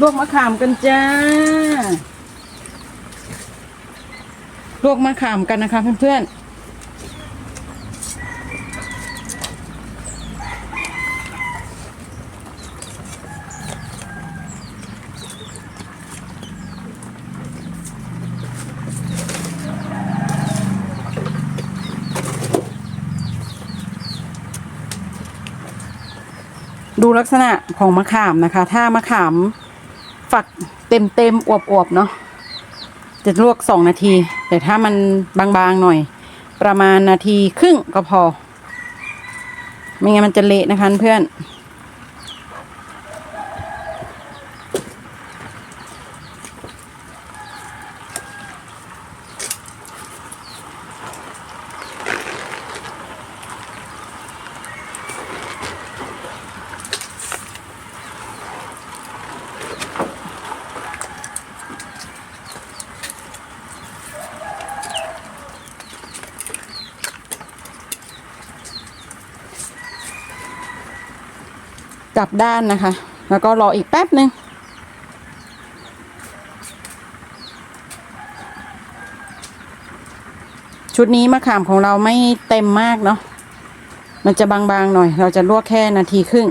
ลวกมะขามกันจ้า ลวกมะขามกันนะคะเพื่อนดูลักษณะของมะขามนะคะ ถ้ามะขาม ฝักเต็มเต็มอวบอวบเนาะจะลวกสองนาที แต่ถ้ามันบางๆหน่อย ประมาณนาทีครึ่งก็พอ ไม่งั้นมันจะเละนะคะเพื่อน กลับด้านนะคะ แล้วก็รออีกแป๊บหนึ่งชุดนี้มะขามของเราไม่เต็มมากเนาะ มันจะบางๆหน่อย เราจะลวกแค่นาทีครึ่ง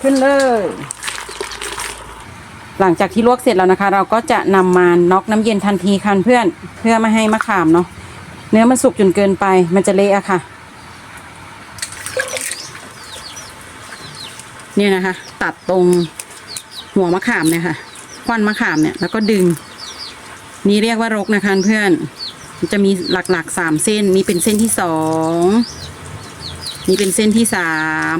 ขึ้นเลย หลังจากที่ลวกเสร็จแล้วนะคะ เราก็จะนำมาน็อกน้ำเย็นทันทีค่ะเพื่อน เพื่อไม่ให้มะขามเนาะ เนื้อมันสุกจนเกินไป มันจะเละอะค่ะ เนี่ยนะคะ ตัดตรงหัวมะขามเนี่ยค่ะควันมะขามเนี่ยแล้วก็ดึง นี่เรียกว่ารกนะคะเพื่อนมันจะมีหลักๆสามเส้น นี่เป็นเส้นที่สองนี่เป็นเส้นที่สาม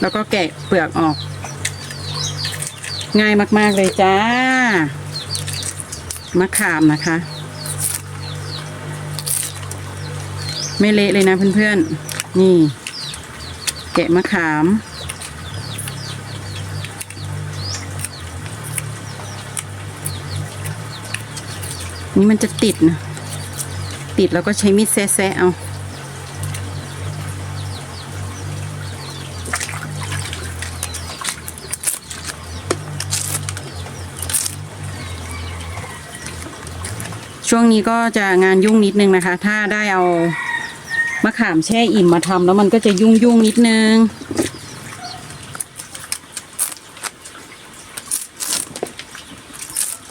แล้วก็แกะเปลือกออก ง่ายมาก ๆ เลยจ้ามะขามนะคะ ไม่เละเลยนะเพื่อนๆ นี่ แกะมะขาม นี่มันจะติดนะ ติดแล้วก็ใช้มีดแซะๆเอาช่วงนี้ก็จะงานยุ่งนิดนึงนะคะ ถ้าได้เอา มะขามแช่อิ่มมาทำแล้วมันก็จะยุ่งยุ่งนิดนึง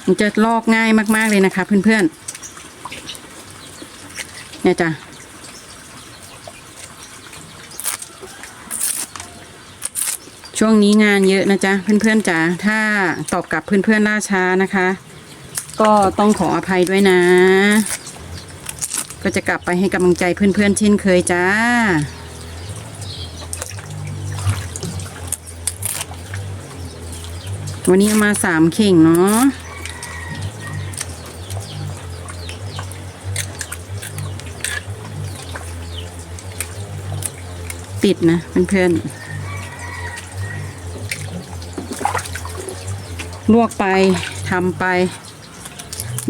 มันจะลอกง่ายมาก ๆ เลยนะคะเพื่อนๆเนี่ยจ้ะช่วงนี้งานเยอะนะจ๊ะเพื่อนๆจ๋าถ้าตอบกลับเพื่อนๆล่าช้านะคะ ก็ต้องขออภัยด้วยนะ ก็จะกลับไปให้กำลังใจเพื่อนๆเช่นเคยจ้า วันนี้มาสามเข่งเนาะติดนะเพื่อนๆลวกไปทำไป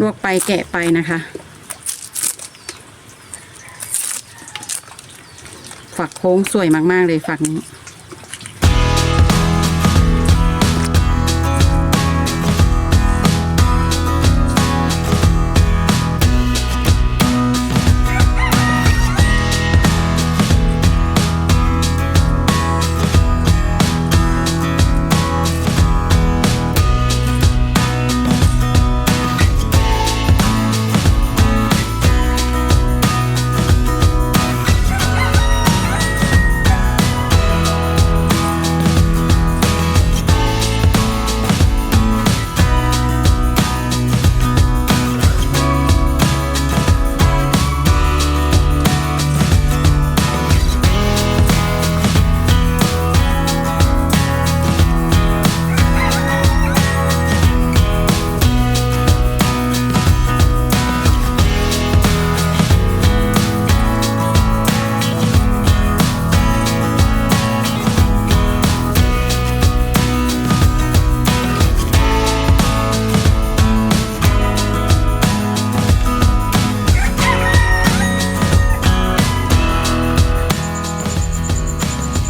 ลวกไปแกะไปนะคะ ฝักโค้งสวยมาก ๆ เลยฝักนี้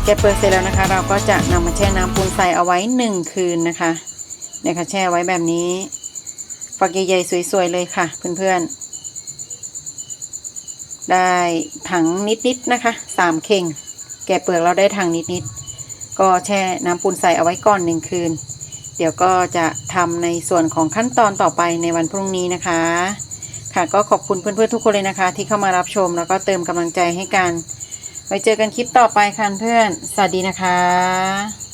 แกะเปลือกเสร็จแล้วนะคะ เราก็จะนำมาแช่น้ำปูนใส่เอาไว้หนึ่งคืนนะคะเนี่ยค่ะแช่ไว้แบบนี้ฝักใหญ่ๆสวยๆเลยค่ะ เพื่อนๆ ได้ถังนิดๆนะคะสามเข่ง แกะเปลือกเราได้ถังนิดๆ ก็แช่น้ำปูนใส่เอาไว้ก่อนหนึ่งคืน เดี๋ยวก็จะทำในส่วนของขั้นตอนต่อไปในวันพรุ่งนี้นะคะ ค่ะก็ขอบคุณเพื่อนๆทุกคนเลยนะคะ ที่เข้ามารับชมแล้วก็เติมกำลังใจให้กัน ไว้เจอกันคลิปต่อไปค่ะเพื่อน สวัสดีนะคะ